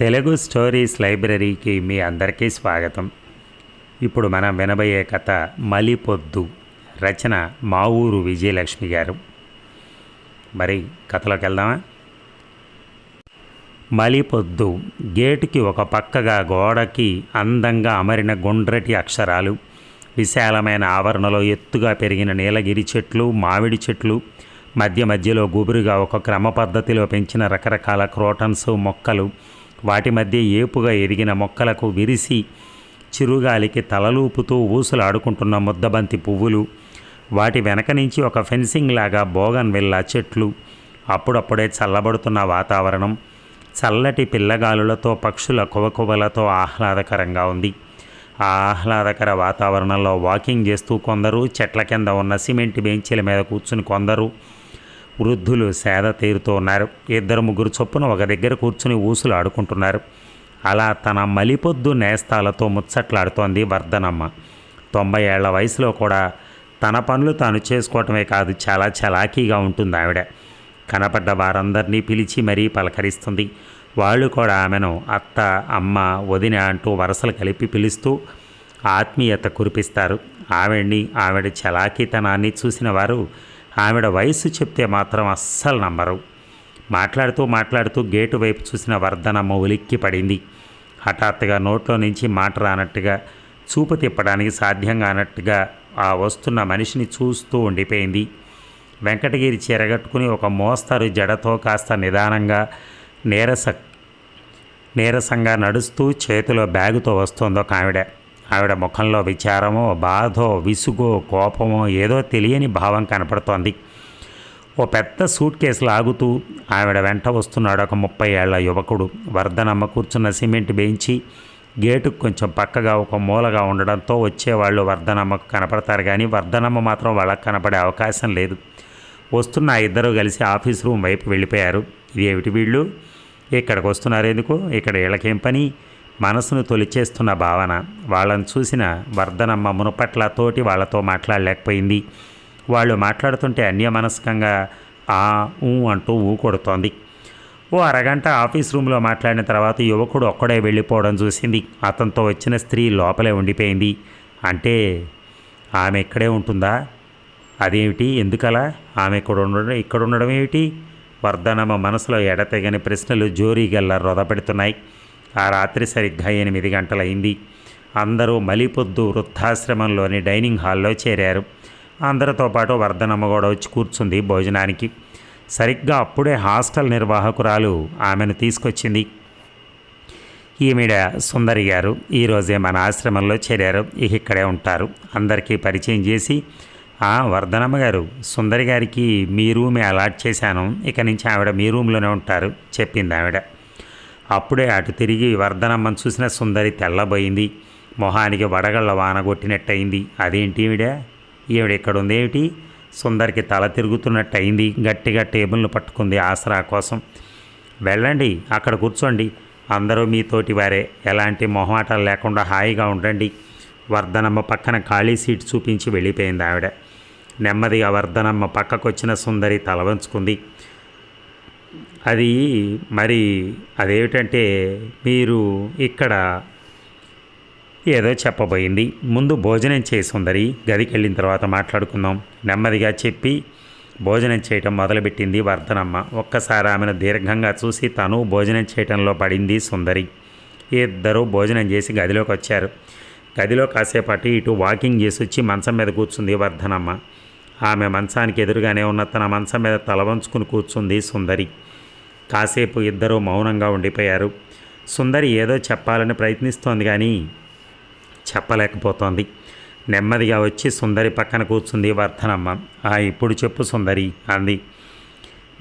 Telugu stories లైబ్రరీకి మీ అందరికీ స్వాగతం. ఇప్పుడు మనం వినబోయే కథ మలిపొద్దు రచన మా ఊరు విజయలక్ష్మి గారు. మరి కథలోకి వెళ్దామా? మలిపొద్దు గేటుకి ఒక పక్కగా గోడకి అందంగా అమరిన గుండ్రటి అక్షరాలు విశాలమైన ఆవరణలో ఎత్తుగా పెరిగిన నీలగిరి చెట్లు మామిడి చెట్లు మధ్య మధ్యలో గుబురుగా ఒక క్రమ పద్ధతిలో పెంచిన రకరకాల క్రోటన్స్ మొక్కలు వాటి మధ్య ఏపుగా ఎదిగిన మొక్కలకు విరిసి చిరుగాలికి తలలూపుతూ ఊసులాడుకుంటున్న ముద్దబంతి పువ్వులు వాటి వెనక నుంచి ఒక ఫెన్సింగ్ లాగా బోగన్ విల్లా చెట్లు అప్పుడప్పుడే చల్లబడుతున్న వాతావరణం చల్లటి పిల్లగాలులతో పక్షుల కువకువలతో ఆహ్లాదకరంగా ఉంది. ఆ ఆహ్లాదకర వాతావరణంలో వాకింగ్ చేస్తూ కొందరు చెట్ల కింద ఉన్న సిమెంట్ బెంచీల మీద కూర్చుని కొందరు వృద్ధులు సేద తీరుతూ ఉన్నారు. ఇద్దరు ముగ్గురు చొప్పున ఒక దగ్గర కూర్చుని ఊసులు ఆడుకుంటున్నారు. అలా తన మలిపొద్దు నేస్తాలతో ముచ్చట్లాడుతోంది వర్ధనమ్మ. తొంభై ఏళ్ళ వయసులో కూడా తన పనులు తాను చేసుకోవటమే కాదు చాలా చలాకీగా ఉంటుంది ఆవిడ. కనపడ్డ వారందరినీ పిలిచి మరీ పలకరిస్తుంది. వాళ్ళు కూడా ఆమెను అత్త అమ్మ వదిన అంటూ వరసలు కలిపి పిలుస్తూ ఆత్మీయత కురిపిస్తారు. ఆవిడ్ని ఆవిడ చలాకీతనాన్ని చూసిన వారు ఆవిడ వయసు చెప్తే మాత్రం అస్సలు నమ్మరు. మాట్లాడుతూ మాట్లాడుతూ గేటు వైపు చూసిన వర్ధనమ్మ ఉలిక్కి పడింది. హఠాత్తుగా నోట్లో నుంచి మాట రానట్టుగా చూపు తిప్పడానికి సాధ్యం కానట్టుగా ఆ వస్తున్న మనిషిని చూస్తూ ఉండిపోయింది. వెంకటగిరి చెరగట్టుకుని ఒక మోస్తరు జడతో కాస్త నిదానంగా నీరస నీరసంగా నడుస్తూ చేతిలో బ్యాగుతో వస్తోంది ఒక ఆవిడ ముఖంలో విచారమో బాధో విసుగో కోపమో ఏదో తెలియని భావం కనపడుతోంది. ఓ పెద్ద సూట్ కేసు లాగుతూ ఆవిడ వెంట వస్తున్నాడు ఒక ముప్పై ఏళ్ళ యువకుడు. వర్ధనమ్మ కూర్చున్న సిమెంట్ బెంచి గేటుకు కొంచెం పక్కగా ఒక మూలగా ఉండడంతో వచ్చేవాళ్ళు వర్ధనమ్మకు కనపడతారు కానీ వర్ధనమ్మ మాత్రం వాళ్ళకి కనపడే అవకాశం లేదు. వస్తున్న ఆ ఇద్దరు కలిసి ఆఫీస్ రూమ్ వైపు వెళ్ళిపోయారు. ఇదేమిటి వీళ్ళు? ఇక్కడికి వస్తున్నారు ఎందుకు? ఇక్కడ వీళ్ళకేం పని? మనసును తొలిచేస్తున్న భావన వాళ్ళని చూసిన వర్ధనమ్మ మునుపట్ల తోటి వాళ్ళతో మాట్లాడలేకపోయింది. వాళ్ళు మాట్లాడుతుంటే అన్యమనస్కంగా ఆ ఊ అంటూ ఊ కొడుతోంది. ఓ అరగంట ఆఫీస్ రూమ్లో మాట్లాడిన తర్వాత యువకుడు ఒక్కడే వెళ్ళిపోవడం చూసింది. అతనితో వచ్చిన స్త్రీ లోపలే ఉండిపోయింది. అంటే ఆమె ఇక్కడే ఉంటుందా? అదేమిటి? ఎందుకలా? ఆమె ఇక్కడ ఉండడం ఇక్కడ ఉండడం ఏమిటి? వర్ధనమ్మ మనసులో ఎడతెగని ప్రశ్నలు జోరీగల్లా రొదపెడుతున్నాయి ఆ రాత్రి సరిగ్గా ఎనిమిది గంటలైంది. అందరూ మలిపొద్దు వృద్ధాశ్రమంలోని డైనింగ్ హాల్లో చేరారు. అందరితో పాటు వర్ధనమ్మ కూడా వచ్చి కూర్చుంది భోజనానికి. సరిగ్గా అప్పుడే హాస్టల్ నిర్వాహకురాలు ఆమెను తీసుకొచ్చింది. ఈమెడ సుందరి గారు ఈరోజే మన ఆశ్రమంలో చేరారు. ఇక ఇక్కడే ఉంటారు. అందరికీ పరిచయం చేసి "ఆ, వర్ధనమ్మ గారు సుందరి గారికి మీ రూమే అలాట్ చేశాను. ఇక నుంచి ఆవిడ మీ రూమ్లోనే ఉంటారు చెప్పింది ఆవిడ అప్పుడే అటు తిరిగి వర్ధనమ్మను చూసిన సుందరి తెల్లబోయింది. మొహానికి వడగళ్ళ వాన కొట్టినట్టయింది. అదేంటి ఈవిడ? ఈవిడ ఇక్కడ ఉంది ఏమిటి? సుందరికి తల తిరుగుతున్నట్టు అయింది గట్టిగా టేబుల్ను పట్టుకుంది ఆసరా కోసం. వెళ్ళండి అక్కడ కూర్చోండి. అందరూ మీతోటి వారే. ఎలాంటి మొహమాటాలు లేకుండా హాయిగా ఉండండి. వర్ధనమ్మ పక్కన ఖాళీ సీట్ చూపించి వెళ్ళిపోయింది ఆవిడ. నెమ్మదిగా వర్ధనమ్మ పక్కకొచ్చిన సుందరి తల వంచుకుంది. అది మరి అదేమిటంటే మీరు ఇక్కడ ఏదో చెప్పబోయింది. ముందు భోజనం చేయి సుందరి. గదికి వెళ్ళిన తర్వాత మాట్లాడుకుందాం. నెమ్మదిగా చెప్పి భోజనం చేయటం మొదలుపెట్టింది వర్ధనమ్మ. ఒక్కసారి ఆమెను దీర్ఘంగా చూసి తను భోజనం చేయటంలో పడింది సుందరి. ఇద్దరూ భోజనం చేసి గదిలోకి వచ్చారు. గదిలో కాసేపు అటు ఇటు వాకింగ్ చేసి వచ్చి మంచం మీద కూర్చుంది వర్ధనమ్మ. ఆమె మంచానికి ఎదురుగానే ఉన్న తన మంచం మీద తల వంచుకుని కూర్చుంది సుందరి. కాసేపు ఇద్దరూ మౌనంగా ఉండిపోయారు. సుందరి ఏదో చెప్పాలని ప్రయత్నిస్తోంది కానీ చెప్పలేకపోతోంది. నెమ్మదిగా వచ్చి సుందరి పక్కన కూర్చుంది వర్ధనమ్మ. ఆ ఇప్పుడు చెప్పు సుందరి అంది.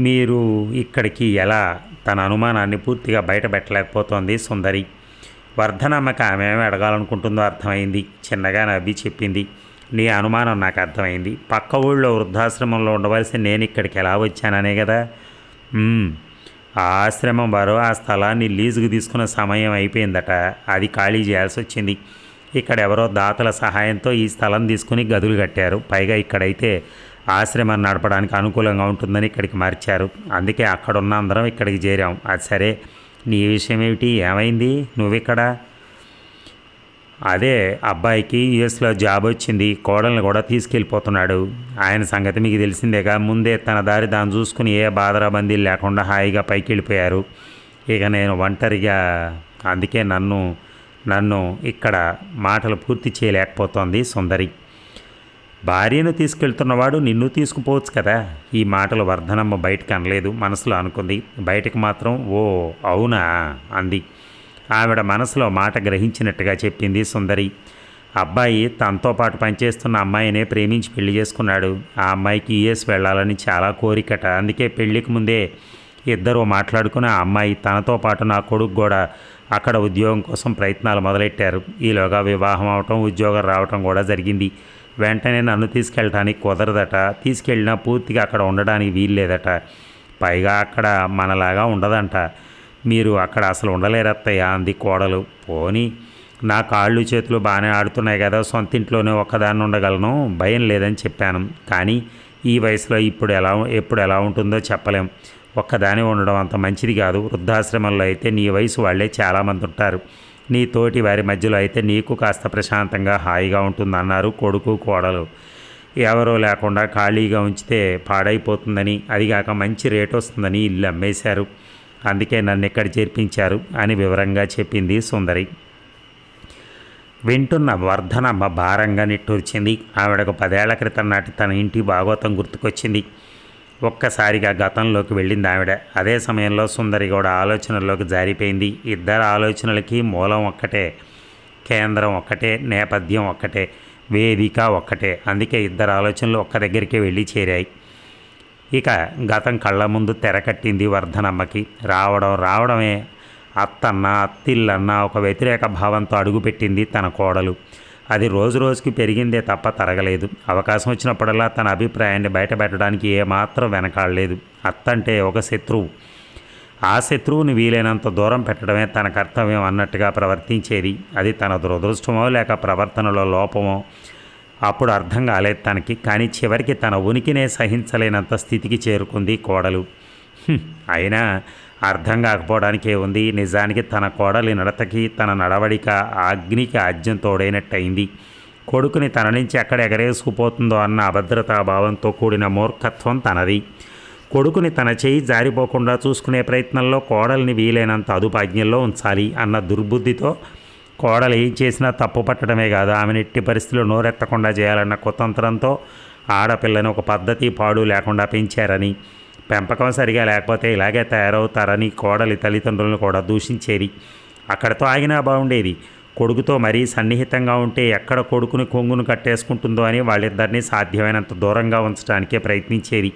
మీరు ఇక్కడికి ఎలా? తన అనుమానాన్ని పూర్తిగా బయటపెట్టలేకపోతోంది సుందరి. వర్ధనమ్మకి ఆమె ఏమి అడగాలనుకుంటుందో అర్థమైంది. చిన్నగా నవ్వి చెప్పింది. నీ అనుమానం నాకు అర్థమైంది. పక్క ఊళ్ళో వృద్ధాశ్రమంలో ఉండవలసి నేను ఇక్కడికి ఎలా వచ్చాననే కదా? ఆ ఆశ్రమం వారు ఆ స్థలాన్ని లీజుకు తీసుకున్న సమయం అయిపోయిందట. అది ఖాళీ చేయాల్సి వచ్చింది. ఇక్కడ ఎవరో దాతల సహాయంతో ఈ స్థలం తీసుకుని గదులు కట్టారు. పైగా ఇక్కడైతే ఆశ్రమం నడపడానికి అనుకూలంగా ఉంటుందని ఇక్కడికి మార్చారు. అందుకే అక్కడున్న అందరం ఇక్కడికి చేరాం. అది సరే. నీ విషయం ఏమిటి? ఏమైంది? నువ్విక్కడ? అదే అబ్బాయికి యుఎస్లో జాబ్ వచ్చింది కోడల్ని కూడా తీసుకెళ్ళిపోతున్నాడు. ఆయన సంగతి మీకు తెలిసిందేగా ముందే తన దారి దాన్ని చూసుకుని ఏ బాధరాబందీ లేకుండా హాయిగా పైకి వెళ్ళిపోయారు ఇక నేను ఒంటరిగా అందుకే నన్ను నన్ను ఇక్కడ మాటలు పూర్తి చేయలేకపోతోంది సుందరి. భార్యను తీసుకెళ్తున్నవాడు నిన్ను తీసుకుపోవచ్చు కదా? ఈ మాటలు వర్ధనమ్మ బయటకు అనలేదు మనసులో అనుకుంది. బయటకు మాత్రం ఓ అవునా? అంది. ఆవిడ మనసులో మాట గ్రహించినట్టుగా చెప్పింది సుందరి. అబ్బాయి తనతో పాటు పనిచేస్తున్న అమ్మాయినే ప్రేమించి పెళ్ళి చేసుకున్నాడు. ఆ అమ్మాయికి యుఎస్ వెళ్ళాలని చాలా కోరికట. అందుకే పెళ్ళికి ముందే ఇద్దరు మాట్లాడుకుని ఆ అమ్మాయి తనతో పాటు నా కొడుకు కూడా అక్కడ ఉద్యోగం కోసం ప్రయత్నాలు మొదలెట్టారు. ఈలోగా వివాహం అవటం ఉద్యోగం రావటం కూడా జరిగింది. వెంటనే నన్ను తీసుకెళ్ళటానికి కుదరదట. తీసుకెళ్ళినా పూర్తిగా అక్కడ ఉండడానికి వీల్లేదట. పైగా అక్కడ మనలాగా ఉండదంట. మీరు అక్కడ అసలు ఉండలేరత్తయ్య అంది కోడలు. పోని నా కాళ్ళు చేతులు బాగానే ఆడుతున్నాయి కదా సొంత ఇంట్లోనే ఒక్కదాన్ని ఉండగలను భయం లేదని చెప్పాను. కానీ ఈ వయసులో ఇప్పుడు ఎలా ఎప్పుడు ఎలా ఉంటుందో చెప్పలేం. ఒక్కదాని ఉండడం అంత మంచిది కాదు. వృద్ధాశ్రమంలో అయితే నీ వయసు వాళ్ళే చాలామంది ఉంటారు. నీ తోటి వారి మధ్యలో అయితే నీకు కాస్త ప్రశాంతంగా హాయిగా ఉంటుందన్నారు కొడుకు కోడలు. ఎవరో లేకుండా ఖాళీగా ఉంచితే పాడైపోతుందని అదిగాక మంచి రేట్ వస్తుందని ఇల్లు అమ్మేశారు. అందుకే నన్ను ఇక్కడ చేర్పించారు అని వివరంగా చెప్పింది సుందరి. వింటున్న వర్ధనమ్మ భారంగా నిట్టూర్చింది. ఆవిడకు పదేళ్ళ క్రితం నాటి తన ఇంటి భాగవతం గుర్తుకొచ్చింది. ఒక్కసారిగా గతంలోకి వెళ్ళింది ఆవిడ. అదే సమయంలో సుందరి కూడా ఆలోచనల్లోకి జారిపోయింది. ఇద్దరు ఆలోచనలకి మూలం ఒక్కటే కేంద్రం ఒక్కటే నేపథ్యం ఒక్కటే వేదిక ఒక్కటే. అందుకే ఇద్దరు ఆలోచనలు ఒక్క దగ్గరికే వెళ్ళి చేరాయి. ఇక గతం కళ్ళ ముందు తెరకట్టింది వర్ధనమ్మకి. రావడం రావడమే. అత్తన్న అత్తిల్లన్న ఒక వ్యతిరేక భావంతో అడుగుపెట్టింది తన కోడలు. అది రోజు రోజుకి పెరిగిందే తప్ప తరగలేదు. అవకాశం వచ్చినప్పుడల్లా తన అభిప్రాయాన్ని బయటపెట్టడానికి ఏమాత్రం వెనకాడలేదు. అత్తంటే ఒక శత్రువు. ఆ శత్రువుని వీలైనంత దూరం పెట్టడమే తన కర్తవ్యం అన్నట్టుగా ప్రవర్తించేది. అది తన దురదృష్టమో లేక ప్రవర్తనలో లోపమో అప్పుడు అర్థం కాలేదు తనకి. కానీ చివరికి తన ఉనికినే సహించలేనంత స్థితికి చేరుకుంది కోడలు. అయినా అర్థం కాకపోవడానికే ఉంది నిజానికి తన కోడలి నడతకి తన నడవడిక అగ్నికి ఆజ్యం తోడైనట్టయింది. కొడుకుని తన నుంచి ఎక్కడ ఎగరేసుకుపోతుందో అన్న అభద్రతా భావంతో కూడిన మూర్ఖత్వం తనది. కొడుకుని తన చేయి జారిపోకుండా చూసుకునే ప్రయత్నంలో కోడల్ని వీలైనంత అదుపాజ్ఞల్లో ఉంచాలి అన్న దుర్బుద్ధితో కోడలు ఏం చేసినా తప్పు పట్టడమే కాదు. ఆమెను ఎట్టి పరిస్థితుల్లో నోరెత్తకుండా చేయాలన్న కుతంత్రంతో ఆడపిల్లని ఒక పద్ధతి పాడు లేకుండా పెంచారని పెంపకం సరిగా లేకపోతే ఇలాగే తయారవుతారని కోడలి తల్లిదండ్రులను కూడా దూషించేది. అక్కడితో ఆగినా బాగుండేది. కొడుకుతో మరీ సన్నిహితంగా ఉంటే ఎక్కడ కొడుకుని కొంగును కట్టేసుకుంటుందో అని వాళ్ళిద్దరినీ సాధ్యమైనంత దూరంగా ఉంచడానికే ప్రయత్నించేది.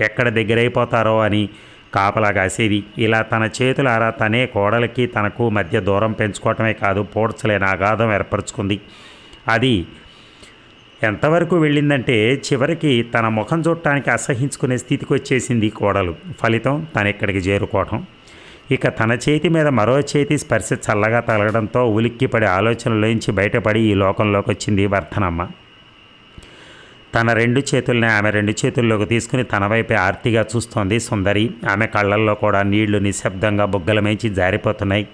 ఎక్కడ దగ్గరైపోతారో అని కాపలా కాసేది ఇలా తన చేతులారా తనే కోడలికి తనకు మధ్య దూరం పెంచుకోవటమే కాదు పోడ్చలేని అగాధం ఏర్పరచుకుంది. అది ఎంతవరకు వెళ్ళిందంటే చివరికి తన ముఖం చూడటానికి అసహించుకునే స్థితికి వచ్చేసింది కోడలు. ఫలితం తను ఇక్కడికి చేరుకోవటం. ఇక తన చేతి మీద మరో చేతి స్పర్శ చల్లగా తగలడంతో ఉలిక్కిపడి ఆలోచనలోంచి బయటపడి ఈ లోకంలోకి వచ్చింది వర్ధనమ్మ. తన రెండు చేతుల్ని ఆమె రెండు చేతుల్లోకి తీసుకుని తన వైపే ఆర్తిగా చూస్తోంది సుందరి. ఆమె కళ్ళల్లో కూడా నీళ్ళు నిశ్శబ్దంగా బుగ్గల మేంచి జారిపోతున్నాయి.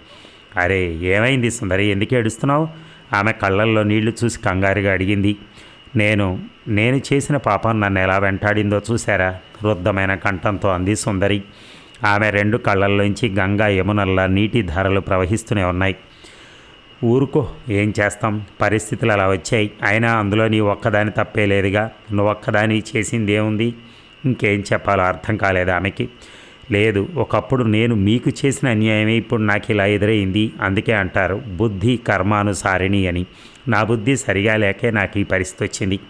అరే ఏమైంది సుందరి? ఎందుకు ఏడుస్తున్నావు? ఆమె కళ్ళల్లో నీళ్ళు చూసి కంగారుగా అడిగింది. నేను నేను చేసిన పాపం నన్ను ఎలా వెంటాడిందో చూశారా? రుద్ధమైన కంఠంతో అంది సుందరి. ఆమె రెండు కళ్ళల్లోంచి గంగా యమునల్లా నీటి ధారలు ప్రవహిస్తూనే ఉన్నాయి. ఊరుకో ఏం చేస్తాం? పరిస్థితులు అలా వచ్చాయి. అయినా అందులో నీ ఒక్కదాని తప్పే లేదుగా. నువ్వు ఒక్కదాని చేసింది ఏముంది ఇంకేం చెప్పాలో అర్థం కాలేదు ఆమెకి. లేదు ఒకప్పుడు నేను మీకు చేసిన అన్యాయమే ఇప్పుడు నాకు ఇలా ఎదురైంది. అందుకే అంటారు బుద్ధి కర్మానుసారిణి అని. నా బుద్ధి సరిగా లేకే నాకు ఈ పరిస్థితి వచ్చింది.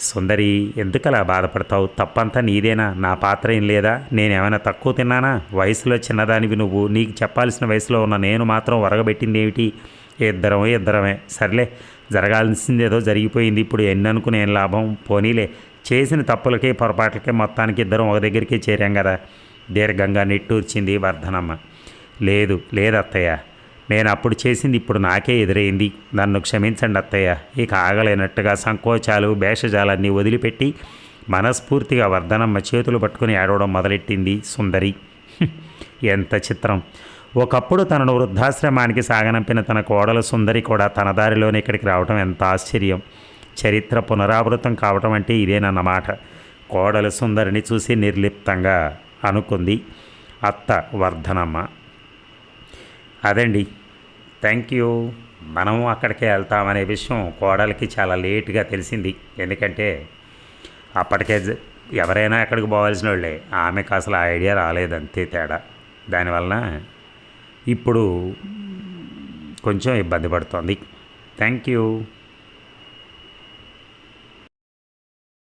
సుందరి ఎందుకలా బాధపడతావు? తప్పంతా నీదేనా? నా పాత్ర ఏం లేదా? నేనేమైనా తక్కువ తిన్నానా? వయసులో చిన్నదానివి నువ్వు. నీకు చెప్పాల్సిన వయసులో ఉన్న నేను మాత్రం వరగబెట్టింది ఏమిటి ఇద్దరమే ఇద్దరమే. సర్లే జరగాల్సిందేదో జరిగిపోయింది. ఇప్పుడు ఎన్ననుకునే ఏం లాభం? పోనీలే. చేసిన తప్పులకే పొరపాట్లకే మొత్తానికి ఇద్దరం ఒక దగ్గరికి చేరాం కదా దీర్ఘంగా నిట్టూర్చింది వర్ధనమ్మ. లేదు లేదు అత్తయ్య నేను అప్పుడు చేసింది ఇప్పుడు నాకే ఎదురైంది. నన్ను క్షమించండి అత్తయ్య. ఇక ఆగలేనట్టుగా సంకోచాలు భేషజాలన్నీ వదిలిపెట్టి మనస్ఫూర్తిగా వర్ధనమ్మ చేతులు పట్టుకుని ఏడవడం మొదలెట్టింది సుందరి. ఎంత చిత్రం. ఒకప్పుడు తనను వృద్ధాశ్రమానికి సాగనంపిన తన కోడలు సుందరి కూడా తన దారిలోనే ఇక్కడికి రావడం ఎంత ఆశ్చర్యం. చరిత్ర పునరావృతం కావటం అంటే ఇదేనన్నమాట. కోడలు సుందరిని చూసి నిర్లిప్తంగా అనుకుంది అత్త వర్ధనమ్మ. అదండి. Thank you. మనం అక్కడికే వెళ్తామనే విషయం కోడలికి చాలా లేట్గా తెలిసింది. ఎందుకంటే అప్పటికే ఎవరైనా ఎక్కడికి పోవాల్సిన వాళ్ళే. ఆమెకు అసలు ఆ ఐడియా రాలేదు అంతే తేడా. దానివలన ఇప్పుడు కొంచెం ఇబ్బంది పడుతోంది. Thank you.